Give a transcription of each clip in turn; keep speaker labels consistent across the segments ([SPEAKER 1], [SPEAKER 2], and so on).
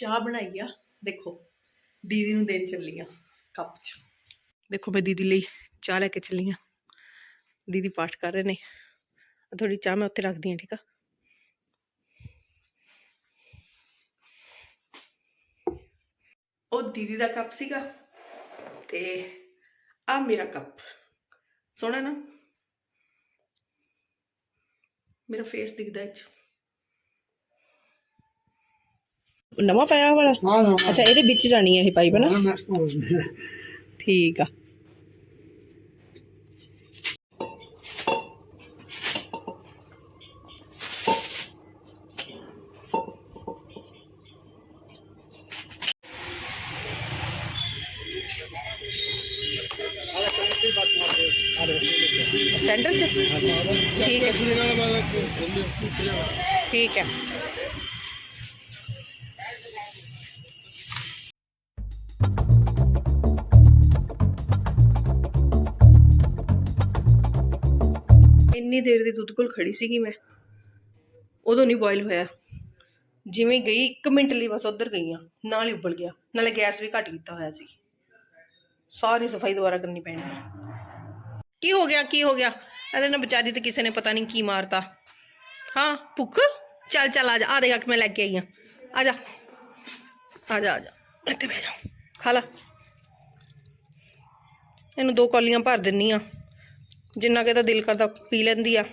[SPEAKER 1] ਚਾਹ ਬਣਾਈ ਆ, ਦੇਖੋ, ਦੀਦੀ ਨੂੰ ਦੇਣ ਚੱਲੀ ਆ ਕੱਪ 'ਚ। ਦੇਖੋ ਮੈਂ ਦੀਦੀ ਲਈ ਚਾਹ ਲੈ ਕੇ ਚੱਲੀ ਆ। ਦੀਦੀ ਪਾਠ ਕਰ ਰਹੇ ਨੇ। ਥੋੜੀ ਚਾਹ ਮੈਂ ਉੱਥੇ ਰੱਖਦੀ ਆ, ਠੀਕ ਆ? ਉਹ ਦੀਦੀ ਦਾ ਕੱਪ ਸੀਗਾ ਤੇ ਆ ਮੇਰਾ ਕੱਪ। ਸੋਹਣਾ ਨਾ? ਮੇਰਾ ਫੇਸ ਦਿਖਦਾ ਇਹ 'ਚ ਨਵਾਂ ਪਾਇਆ ਵਾਲਾ?
[SPEAKER 2] ਹਾਂ ਹਾਂ
[SPEAKER 1] ਅੱਛਾ ਇਹਦੇ ਵਿੱਚ ਜਾਣੀ ਹੈ ਇਹ ਪਾਈਪ ਨਾ ਠੀਕ ਆ। ਸੈਂਟਰ ਚ? ਠੀਕ ਹੈ। ਠੀਕ ਹੈ ਇੰਨੀ ਦੇਰ ਦੀ ਦੁੱਧ ਕੋਲ ਖੜੀ ਸੀਗੀ ਮੈਂ। ਉਦੋਂ ਨਹੀਂ ਬੋਇਲ ਹੋਇਆ। ਜਿਵੇਂ ਗਈ 1 ਮਿੰਟ ਲਈ ਬਸ ਉਧਰ ਗਈਆਂ। ਨਾਲ ਹੀ ਉਬਲ ਗਿਆ। ਨਾਲੇ ਗੈਸ ਵੀ ਘੱਟ ਕੀਤਾ ਹੋਇਆ ਸੀ। ਸਾਰੀ ਸਫ਼ਾਈ ਦੁਬਾਰਾ ਕਰਨੀ ਪੈਣੀ ਹੈ। ਕੀ ਹੋ ਗਿਆ, ਕੀ ਹੋ ਗਿਆ? ਇਹਦੇ ਨਾਲ ਵਿਚਾਰੀ ਤੇ ਕਿਸੇ ਨੇ ਪਤਾ ਨਹੀਂ ਕੀ ਮਾਰਤਾ। ਹਾਂ, ਭੁੱਖ? ਚੱਲ ਚੱਲ, ਆ ਜਾ। ਆ ਦੇਖ ਮੈਂ ਲੈ ਕੇ ਆਈ ਆ ਆ ਜਾ। ਆ ਜਾ ਆ ਜਾ। ਇੱਥੇ ਬਹਿ ਜਾ। ਖਾ ਲਾ। ਇਹਨੂੰ ਦੋ ਕੌਲੀਆਂ ਭਰ ਦਿੰਨੀ ਆ। ਜਿੰਨਾ ਕਿ ਤਾਂ ਦਿਲ ਕਰਦਾ ਪੀ ਲੈਂਦੀ ਆ।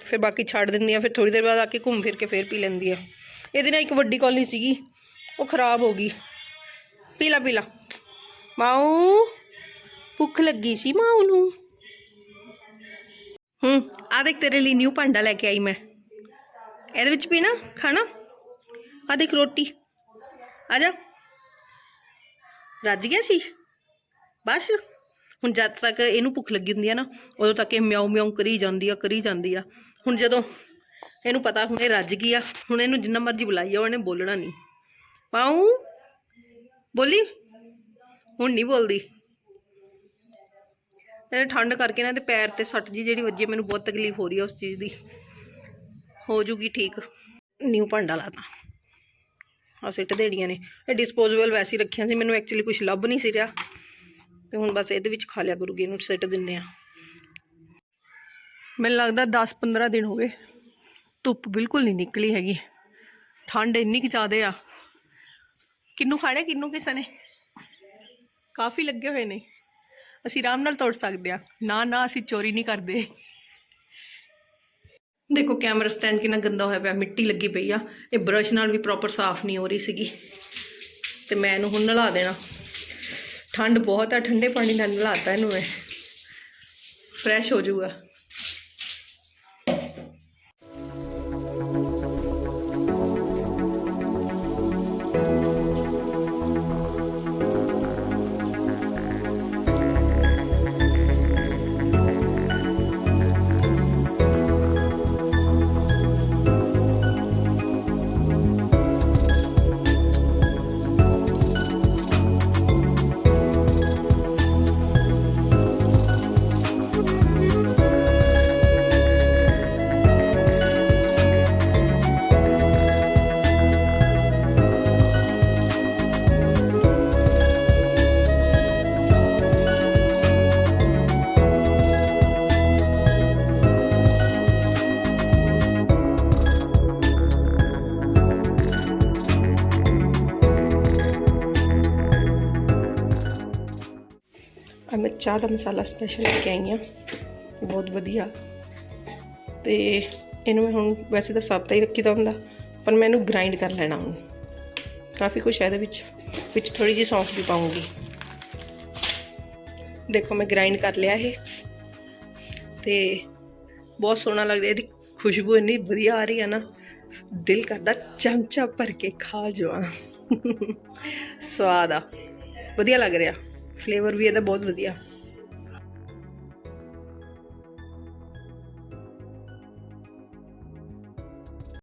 [SPEAKER 1] ਫਿਰ ਬਾਕੀ ਛੱਡ ਦਿੰਦੀ ਆ। ਫਿਰ ਥੋੜੀ ਦੇਰ ਬਾਅਦ ਆ ਕੇ ਘੁੰਮ ਫਿਰ ਕੇ ਫਿਰ ਪੀ ਲੈਂਦੀ ਆ। ਇਹਦੇ ਨਾਲ ਇੱਕ ਵੱਡੀ ਕੌਲੀ ਸੀਗੀ। ਉਹ ਖਰਾਬ ਹੋ ਗਈ। ਪੀ ਲਾ ਪੀ ਲਾ। ਮਾਊ, ਭੁੱਖ ਲੱਗੀ ਸੀ ਮਾਊ ਨੂੰ। ਹੂੰ, ਆ ਦੇਖ ਤੇਰੇ ਲਈ ਨਿਊ ਭਾਂਡਾ ਲੈ ਕੇ ਆਈ ਮੈਂ। ਇਹਦੇ ਵਿੱਚ ਪੀਣਾ, ਖਾਣਾ? ਆ ਦੇਖ ਰੋਟੀ। ਆ ਜਾ। ਰੱਜ ਗਿਆ ਸੀ? ਬਸ। ਹੁਣ ਜਦ ਤੱਕ ਇਹਨੂੰ ਭੁੱਖ ਲੱਗੀ ਹੁੰਦੀ ਆ ਨਾ, ਉਦੋਂ ਤੱਕ ਇਹ ਮਿਆਉ ਮਿਆਉ ਕਰੀ ਜਾਂਦੀ ਆ, ਕਰੀ ਜਾਂਦੀ ਆ। ਹੁਣ ਜਦੋਂ ਇਹਨੂੰ ਪਤਾ ਹੁਣ ਇਹ ਰੱਜ ਗਈ ਆ, ਹੁਣ ਇਹਨੂੰ ਜਿੰਨਾ ਮਰਜ਼ੀ ਬੁਲਾਈ ਆ ਉਹਨੇ ਬੋਲਣਾ ਨਹੀਂ। ਪਾਉ। ਬੋਲੀ। ਹੁਣ ਨਹੀਂ ਬੋਲਦੀ। ਇਹ ਠੰਡ ਕਰਕੇ ਨਾ ਤੇ ਪੈਰ ਤੇ ਸੱਟ ਜੀ ਜਿਹੜੀ ਵੱਜੀ ਮੈਨੂੰ ਬਹੁਤ ਤਕਲੀਫ ਹੋ ਰਹੀ ਆ ਉਸ ਚੀਜ਼ ਦੀ। ਹੋ ਜੂਗੀ ਠੀਕ। ਨਿਊ ਭਾਂਡਾ ਲਾਤਾ। ਆ ਸਿੱਟ ਦੇਣੀਆਂ ਨੇ। ਇਹ ਡਿਸਪੋਜ਼ੇਬਲ ਵੈਸੇ ਹੀ ਰੱਖੀਆਂ ਸੀ, ਮੈਨੂੰ ਐਕਚੁਅਲੀ ਕੁਝ ਲੱਭ ਨਹੀਂ ਸੀ ਰਿਹਾ। ਤੇ ਹੁਣ ਬਸ ਇਹਦੇ ਵਿੱਚ ਖਾ ਲਿਆ ਕਰੂਗੀ, ਇਹਨੂੰ ਸਿੱਟ ਦਿੰਨੇ ਆ ਮੈਨੂੰ ਲੱਗਦਾ 10-15 ਦਿਨ ਹੋ ਗਏ, ਧੁੱਪ ਬਿਲਕੁਲ ਨਹੀਂ ਨਿਕਲੀ ਹੈਗੀ। ਠੰਡ ਇੰਨੀ ਕਿ ਜ਼ਿਆਦੇ ਆ। ਕਿੰਨੂ ਖਾਣੇ, ਕਿੰਨੂ ਕਿਸੇ ਨੇ? ਕਾਫੀ ਲੱਗੇ ਹੋਏ ਨੇ। ਅਸੀਂ ਆਰਾਮ ਨਾਲ ਤੋੜ ਸਕਦੇ ਆ ਨਾ ਨਾ ਅਸੀਂ ਚੋਰੀ ਨਹੀਂ ਕਰਦੇ। ਦੇਖੋ ਕੈਮਰਾ ਸਟੈਂਡ ਕਿੰਨਾ ਗੰਦਾ ਹੋਇਆ ਪਿਆ, ਮਿੱਟੀ ਲੱਗੀ ਪਈ ਆ। ਇਹ ਬਰਸ਼ ਨਾਲ ਵੀ ਪ੍ਰੋਪਰ ਸਾਫ਼ ਨਹੀਂ ਹੋ ਰਹੀ ਸੀਗੀ। ਤੇ ਮੈਂ ਇਹਨੂੰ ਹੁਣ ਨਲਾ ਦੇਣਾ। ਠੰਡ ਬਹੁਤ ਆ, ਠੰਡੇ ਪਾਣੀ ਨਾਲ ਨਲਾਤਾ ਇਹਨੂੰ ਮੈਂ। ਫਰੈਸ਼ ਹੋ ਜਾਊਗਾ। ਆ ਮੈਂ ਚਾਹ ਦਾ ਮਸਾਲਾ ਸਪੈਸ਼ਲ ਲੈ ਕੇ ਆਈ ਹਾਂ। ਬਹੁਤ ਵਧੀਆ। ਤੇ ਇਹਨੂੰ ਮੈਂ ਹੁਣ ਵੈਸੇ ਤਾਂ ਸਾਬਤਾ ਹੀ ਰੱਖੀਦਾ ਹੁੰਦਾ, ਪਰ ਮੈਂ ਇਹਨੂੰ ਗ੍ਰਾਈਂਡ ਕਰ ਲੈਣਾ ਹੁਣ। ਕਾਫੀ ਕੁਛ ਹੈ ਇਹਦੇ ਵਿੱਚ ਵਿੱਚ ਥੋੜੀ ਜਿਹੀ ਸੌਂਫ ਵੀ ਪਾਉਂਗੀ। ਦੇਖੋ ਮੈਂ ਗ੍ਰਾਈਂਡ ਕਰ ਲਿਆ ਇਹ। ਤੇ ਬਹੁਤ ਸੋਹਣਾ ਲੱਗਦਾ, ਇਹਦੀ ਖੁਸ਼ਬੂ ਇੰਨੀ ਵਧੀਆ ਆ ਰਹੀ ਹੈ ਨਾ, ਦਿਲ ਕਰਦਾ ਚਮਚਾ ਭਰ ਕੇ ਖਾ ਜਾਵਾਂ। ਸਵਾਦ ਆ। ਵਧੀਆ ਲੱਗ ਰਿਹਾ। ਫਲੇਵਰ ਵੀ ਇਹਦਾ ਬਹੁਤ ਵਧੀਆ।